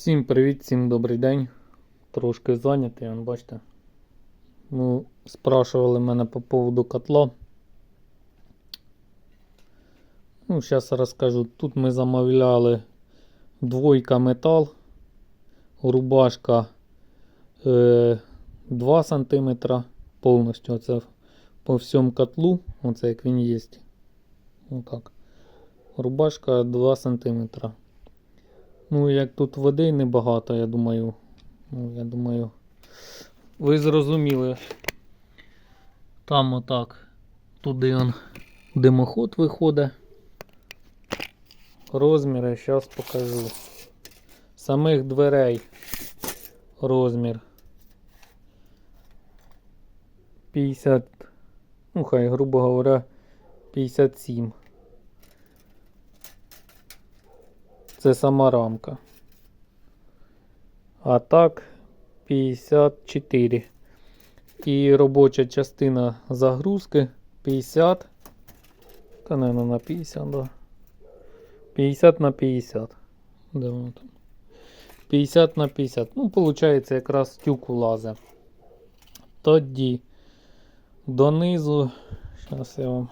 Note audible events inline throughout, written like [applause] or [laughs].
Всім привіт, всім добрий день. Трошки зайнятий, вон, бачите. Ну, спрашували мене по поводу котла. Ну, зараз розкажу. Тут ми замовляли двойка метал, рубашка е, 2 см повністю. Оце по всьому котлу. Оце як він є. Отак. Рубашка 2 см. Ну, як тут води небагато, я думаю. Ну, я думаю. Ви зрозуміли. Там отак. Туди он димоход виходить. Розміри зараз покажу. Самих дверей розмір 50, ну хай, грубо говоря, 57. Це сама рамка. А так 54. І робоча частина загрузки 50. Та наверное, на 50, да. 50 на 50. Де там? 50 на 50. Ну, виходить, якраз тюк влазить. Тоді донизу. Зараз я вам.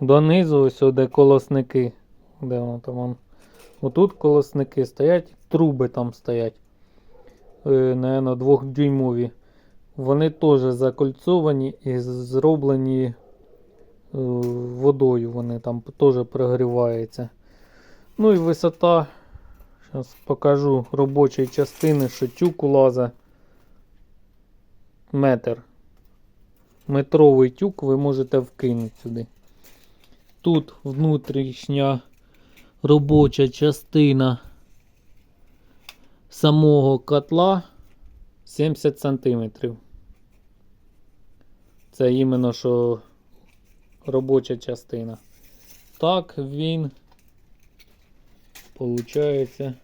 Донизу де колосники. Де воно там? Вон. Отут колосники стоять, труби там стоять. Е, двохдюймові. Вони теж закольцовані і зроблені е, водою. Вони там теж прогріваються. Ну і висота. Зараз покажу робочої частини, що тюк улазить метр. Метровий тюк ви можете вкинути сюди. Тут внутрішня робоча частина самого котла 70 см. Це іменно що робоча частина. Так він получається.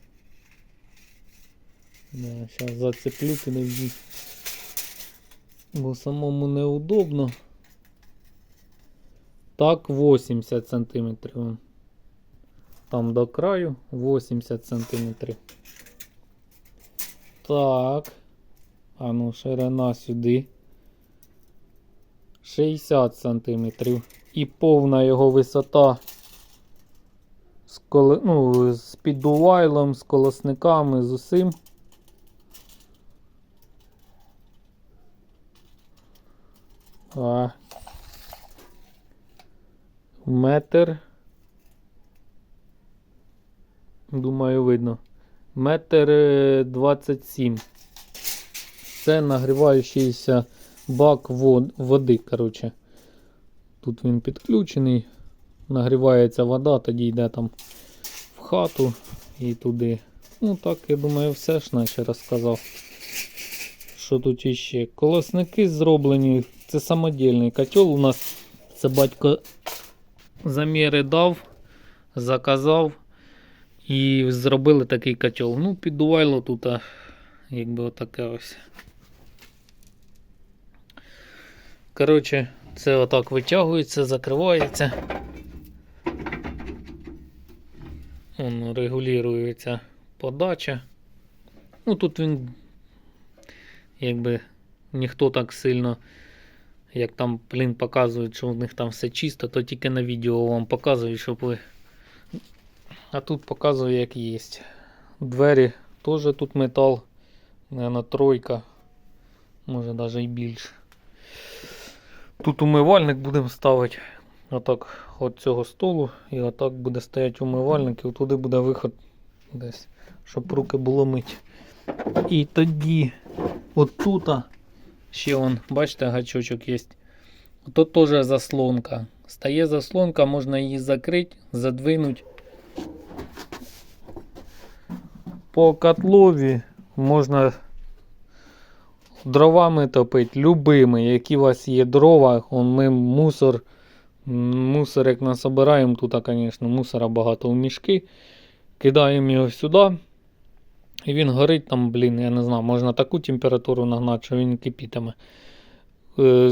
Да, зараз зацеплю підожди. Бо самому неудобно. Так 80 сантиметрів. Там до краю 80 сантиметрів. Так. А ну, ширина сюди. 60 сантиметрів. І повна його висота з, коле... ну, з піддувайлом, з колосниками, з усім. А. Метр. Думаю, видно. Метр е, 27. Це нагріваючийся бак вод, води. коротше. Тут він підключений. Нагрівається вода, тоді йде там в хату і туди. Ну так, я думаю, все ж наче розказав. Що тут іще? Колосники зроблені. Це самодільний котел у нас. Це батько заміри дав, заказав. І зробили такий котел. Ну, піддувайло тут, якби отаке ось. Коротше, це отак витягується, закривається. Воно регулюється подача. Ну тут він якби ніхто так сильно, як там, блін, показують, що у них там все чисто, то тільки на відео вам показують, щоб ви. А тут показує, як є. Двері теж тут метал, наверное, тройка, може навіть і більше. Тут умивальник будемо ставити. Отак от цього столу. І отак буде стояти умивальник, і туди буде виход десь, щоб руки було мить. І тоді отут ще он, бачите, гачочок є. Тут теж заслонка. Стає заслонка, можна її закрити, задвинути. По котлові можна дровами топити, любими, які у вас є дрова. Он ми мусор, мусор як насобираємо, тут, звісно, мусора багато в мішки. Кидаємо його сюди. І він горить там, блін, я не знаю, можна таку температуру нагнати, що він кипітиме. Е,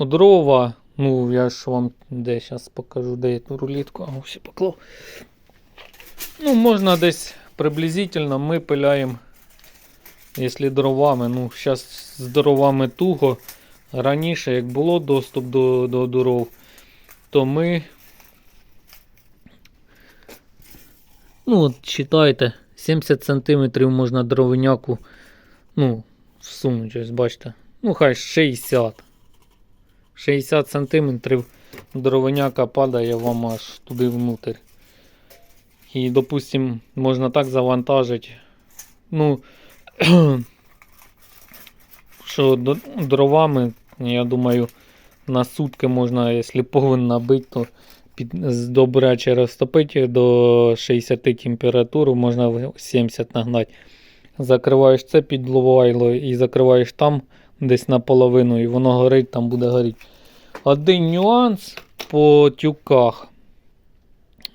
Дрова, ну я ж вам де зараз покажу, де я ту рулетку, а поклав. Ну, можна десь приблизительно ми пиляємо, якщо дровами, ну, зараз з дровами туго. Раніше, як було доступ до, до дров, то ми. Ну, от читайте, 70 см можна дровиняку, ну, всунути, ось бачите. Ну, хай 60. 60 см дровиняка падає вам аж туди внутрь. І, допустим, можна так завантажити. Ну, [clears throat] що дровами, я думаю, на сутки можна, якщо повен набити, то під, добряче розтопити до 60 температуру, можна 70 нагнати. Закриваєш це підловайло і закриваєш там десь наполовину, і воно горить, там буде горіти. Один нюанс по тюках.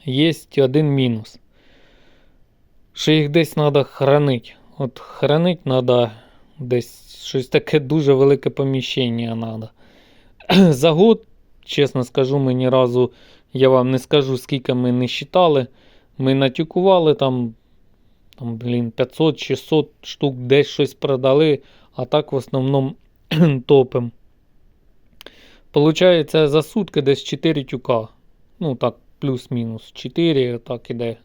Є один мінус. Що їх десь треба хранити. От хранити треба десь щось таке дуже велике поміщення треба. [clears throat] За год, чесно скажу, ми ні разу, я вам не скажу, скільки ми не считали. Ми натюкували там, там блін, 500-600 штук, десь щось продали, а так в основному [clears throat] топим. Получається за сутки десь 4 тюка. Ну так, плюс-мінус. 4, так іде.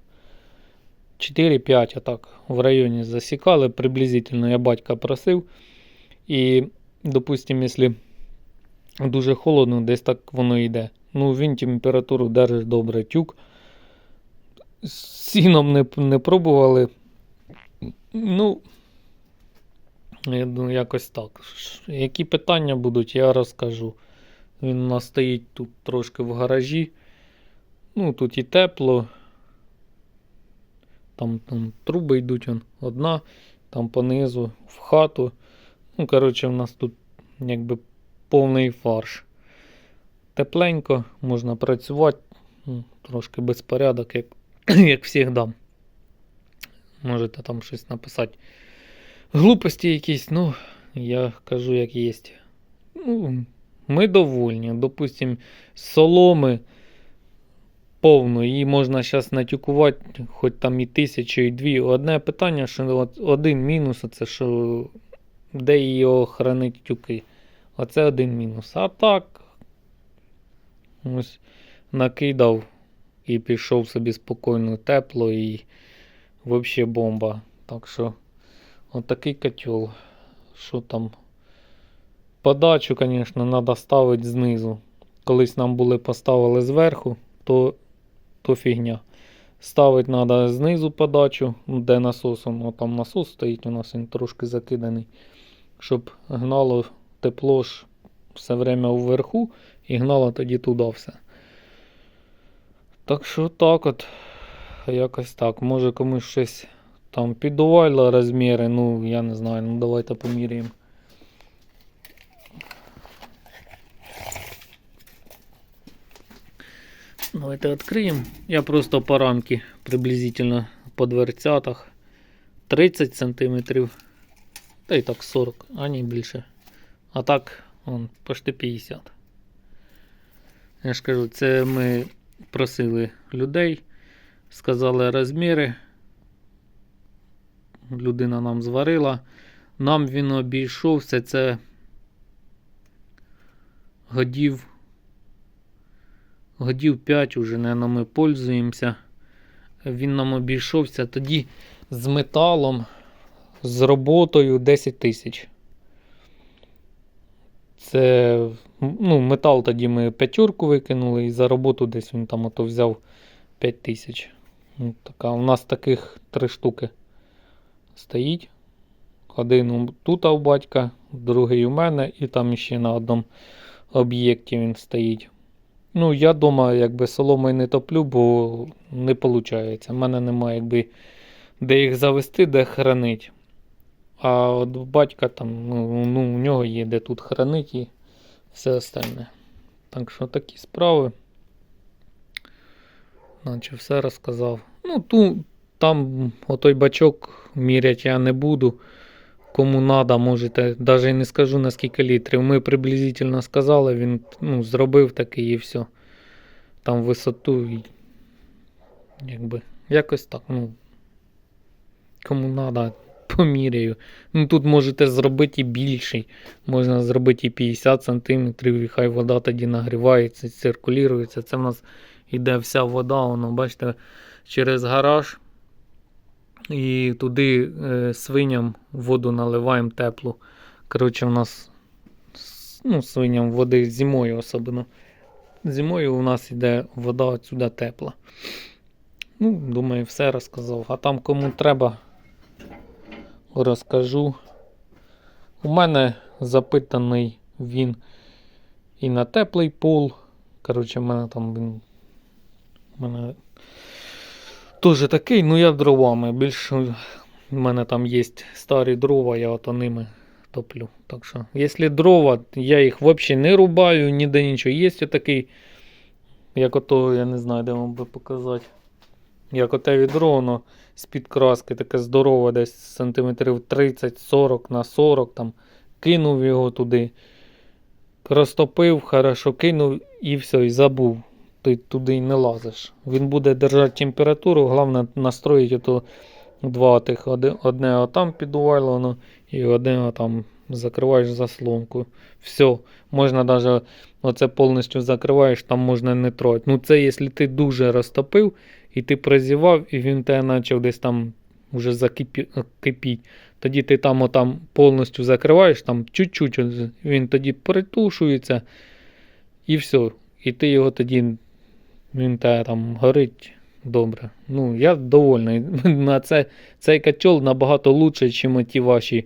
4-5 отак в районі засікали. Приблизительно я батька просив. І, допустим, якщо дуже холодно, десь так воно йде. Ну, він температуру держить добре тюк. З сіном не, не пробували. Ну, я думаю, якось так. Які питання будуть, я розкажу. Він у нас стоїть тут трошки в гаражі. Ну, тут і тепло. Там, там труби йдуть он, одна, там понизу, в хату. Ну, коротше, в нас тут якби повний фарш. Тепленько, можна працювати. Ну, трошки безпорядок, як, [clears throat] як завжди. Можете там щось написати. Глупості якісь, ну, я кажу, як є. Ну, ми довольні. Допустим, соломи повно, її можна зараз натюкувати, хоч там і тисячу, і дві. Одне питання, що один мінус, це що де її хранить тюки. Оце один мінус. А так, ось накидав і пішов собі спокійно, тепло і взагалі бомба. Так що, отакий котел. Що там? Подачу, звісно, треба ставити знизу. Колись нам були поставили зверху, то, то фігня. Ставити треба знизу подачу, де насосом. О, там насос стоїть у нас, він трошки закиданий. Щоб гнало тепло ж все время вверху і гнало тоді туди все. Так що так от. Якось так. Може комусь щось там підувайло розміри, ну я не знаю, ну давайте поміряємо. Давайте відкриємо. Я просто по рамки приблизительно по дверцятах 30 см. Та й так 40, а не більше. А так, он, почти 50. Я ж кажу, це ми просили людей, сказали розміри. Людина нам зварила. Нам він обійшовся це годів годів 5 уже, наверное, ми пользуємося. Він нам обійшовся тоді з металом, з роботою 10 тисяч. Це ну, метал тоді ми п'ятерку викинули і за роботу десь він там ото взяв 5 тисяч. Ну, така, у нас таких три штуки стоїть. Один тут у батька, другий у мене, і там ще на одному об'єкті він стоїть. Ну, я вдома якби соломою не топлю, бо не виходить. У мене немає якби де їх завести, де хранить. А от батька там, ну, ну, у нього є де тут хранить і все остальне. Так що такі справи. Наче все розказав. Ну, ту, там отой бачок мірять я не буду. Кому надо, можете, навіть не скажу на скільки літрів. Ми приблизительно сказали, він ну, зробив такий і все. Там висоту і якби якось так. Ну, Кому треба, поміряю. Ну тут можете зробити і більший. Можна зробити і 50 см, і хай вода тоді нагрівається, циркулюється. Це в нас йде вся вода, воно, бачите, через гараж. І туди е, свиням воду наливаємо теплу. Коротше, у нас ну, свиням води зимою особливо. Зимою у нас йде вода отсюди тепла. Ну, думаю, все розказав. А там кому треба, розкажу. У мене запитаний він і на теплий пол. Коротше, в мене там він. У мене теж такий, ну я дровами. Більше в мене там є старі дрова, я ото ними топлю. Так що, якщо дрова, я їх взагалі не рубаю, ніде нічого. Є такий, як ото, я не знаю, де вам би показати. Як оте відро, воно з-під краски, таке здорове, десь сантиметрів 30-40 на 40, там, кинув його туди, розтопив, хорошо кинув і все, і забув. Ти туди й не лазиш. Він буде держати температуру, головне настроїти ото два тих. Одне отам підувало, і одне отам закриваєш заслонку. Все, можна навіть оце повністю закриваєш, там можна не трогати. Ну це якщо ти дуже розтопив, і ти прозівав, і він тебе почав десь там вже закипіть. Тоді ти там отам повністю закриваєш, там чуть-чуть він тоді притушується, і все. І ти його тоді, він тебе там горить добре. Ну, я довольний. [laughs] На це, цей котел набагато лучше, ніж ті ваші,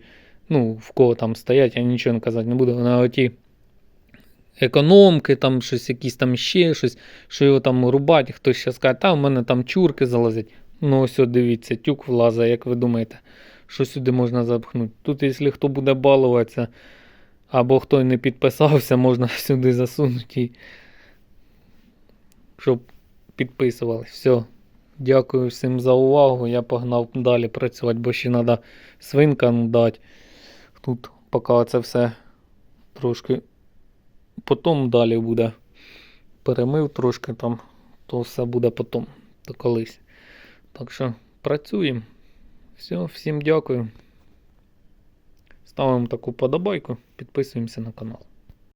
ну, в кого там стоять, я нічого не казати не буду. На оті економки, там щось, якісь там ще щось, що його там рубать, хтось ще скаже, та в мене там чурки залазять. Ну ось дивіться, тюк влазить, як ви думаєте, що сюди можна запхнути. Тут, якщо хто буде балуватися, або хто не підписався, можна [laughs] сюди засунути. Щоб підписувались. Все. Дякую всім за увагу. Я погнав далі працювати, бо ще треба свинкам дати. Тут поки це все трошки потім далі буде. Перемив трошки там, то все буде потім, то колись. Так що працюємо. Все, всім дякую. Ставимо таку подобайку, підписуємося на канал.